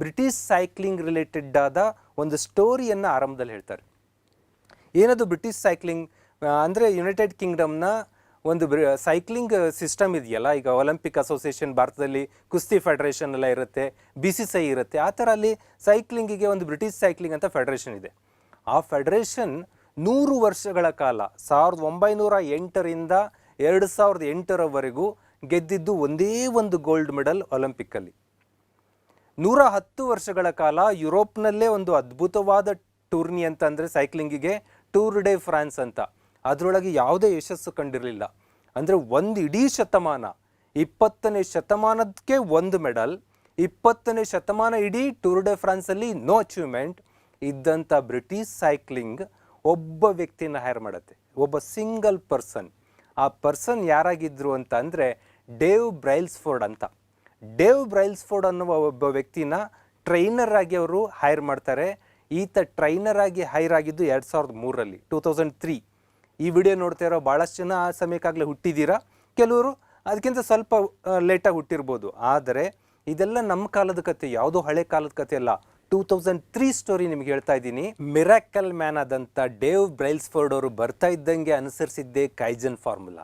British cycling related ಆದ ಒಂದು ಸ್ಟೋರಿಯನ್ನು ಆರಂಭದಲ್ಲಿ ಹೇಳ್ತಾರೆ. ಏನದು ಬ್ರಿಟಿಷ್ ಸೈಕ್ಲಿಂಗ್? ಅಂದರೆ ಯುನೈಟೆಡ್ ಕಿಂಗ್ಡಮ್ನ ಒಂದು ಸೈಕ್ಲಿಂಗ್ ಸಿಸ್ಟಮ್ ಇದೆಯಲ್ಲ, ಈಗ ಒಲಿಂಪಿಕ್ ಅಸೋಸಿಯೇಷನ್ ಭಾರತದಲ್ಲಿ ಕುಸ್ತಿ ಫೆಡರೇಷನ್ ಎಲ್ಲ ಇರುತ್ತೆ, ಬಿ ಸಿ ಸಿ ಇರುತ್ತೆ, ಆ ಥರ ಅಲ್ಲಿ ಸೈಕ್ಲಿಂಗಿಗೆ ಒಂದು ಬ್ರಿಟಿಷ್ ಸೈಕ್ಲಿಂಗ್ ಅಂತ ಫೆಡರೇಷನ್ ಇದೆ. ಆ ಫೆಡರೇಷನ್ ನೂರು ವರ್ಷಗಳ ಕಾಲ, ಸಾವಿರದ ಒಂಬೈನೂರ ಎಂಟರಿಂದ ಎರಡು ಸಾವಿರದ ಎಂಟರವರೆಗೂ ಗೆದ್ದಿದ್ದು ಒಂದೇ ಒಂದು ಗೋಲ್ಡ್ ಮೆಡಲ್ ಒಲಿಂಪಿಕ್ಕಲ್ಲಿ ನೂರ ಹತ್ತು ವರ್ಷಗಳ ಕಾಲ ಯುರೋಪ್ನಲ್ಲೇ ಒಂದು ಅದ್ಭುತವಾದ ಟೂರ್ನಿ ಅಂತ ಅಂದರೆ ಸೈಕ್ಲಿಂಗಿಗೆ ಟೂರ್ ಡೆ ಫ್ರಾನ್ಸ್ ಅಂತ. ಅದರೊಳಗೆ ಯಾವುದೇ ಯಶಸ್ಸು ಕಂಡಿರಲಿಲ್ಲ. ಅಂದರೆ ಒಂದು ಇಡೀ ಶತಮಾನ, ಇಪ್ಪತ್ತನೇ ಶತಮಾನಕ್ಕೆ ಒಂದು ಮೆಡಲ್, ಇಪ್ಪತ್ತನೇ ಶತಮಾನ ಇಡೀ ಟೂರ್ ಡೆ ಫ್ರಾನ್ಸಲ್ಲಿ ನೋ ಅಚೀವ್ಮೆಂಟ್, ಇದ್ದಂಥ ಬ್ರಿಟಿಷ್ ಸೈಕ್ಲಿಂಗ್ ಒಬ್ಬ ವ್ಯಕ್ತಿನ ಹೈರ್ ಮಾಡುತ್ತೆ. ಒಬ್ಬ ಸಿಂಗಲ್ ಪರ್ಸನ್. ಆ ಪರ್ಸನ್ ಯಾರಾಗಿದ್ದರು ಅಂತ ಅಂದರೆ ಡೇವ್ ಬ್ರೈಲ್ಸ್ಫೋರ್ಡ್ ಅಂತ. ಡೇವ್ ಬ್ರೈಲ್ಸ್ಫೋರ್ಡ್ ಅನ್ನುವ ಒಬ್ಬ ವ್ಯಕ್ತಿನ ಟ್ರೈನರ್ ಆಗಿ ಅವರು ಹೈರ್ ಮಾಡ್ತಾರೆ. ಈತ ಟ್ರೈನರ್ ಆಗಿ ಹೈರ್ ಆಗಿದ್ದು ಎರಡು ಸಾವಿರದ ಮೂರರಲ್ಲಿ ಟೂ ತೌಸಂಡ್ ತ್ರೀ ಈ ವಿಡಿಯೋ ನೋಡ್ತಾ ಇರೋ ಭಾಳಷ್ಟು ಜನ ಆ ಸಮಯಕ್ಕಾಗಲೇ ಹುಟ್ಟಿದ್ದೀರಾ? ಕೆಲವರು ಅದಕ್ಕಿಂತ ಸ್ವಲ್ಪ ಲೇಟಾಗಿ ಹುಟ್ಟಿರ್ಬೋದು. ಆದರೆ ಇದೆಲ್ಲ ನಮ್ಮ ಕಾಲದ ಕತೆ, ಯಾವುದೋ ಹಳೆ ಕಾಲದ ಕತೆ ಅಲ್ಲ. ಟೂ ತೌಸಂಡ್ ತ್ರೀ ಸ್ಟೋರಿ ನಿಮ್ಗೆ ಹೇಳ್ತಾ ಇದ್ದೀನಿ. ಮಿರಾಕಲ್ ಮ್ಯಾನ್ ಆದಂಥ ಡೇವ್ ಬ್ರೈಲ್ಸ್ಫೋರ್ಡ್ ಅವರು ಬರ್ತಾ ಇದ್ದಂಗೆ ಅನುಸರಿಸಿದ್ದೇ ಕೈಜನ್ ಫಾರ್ಮುಲಾ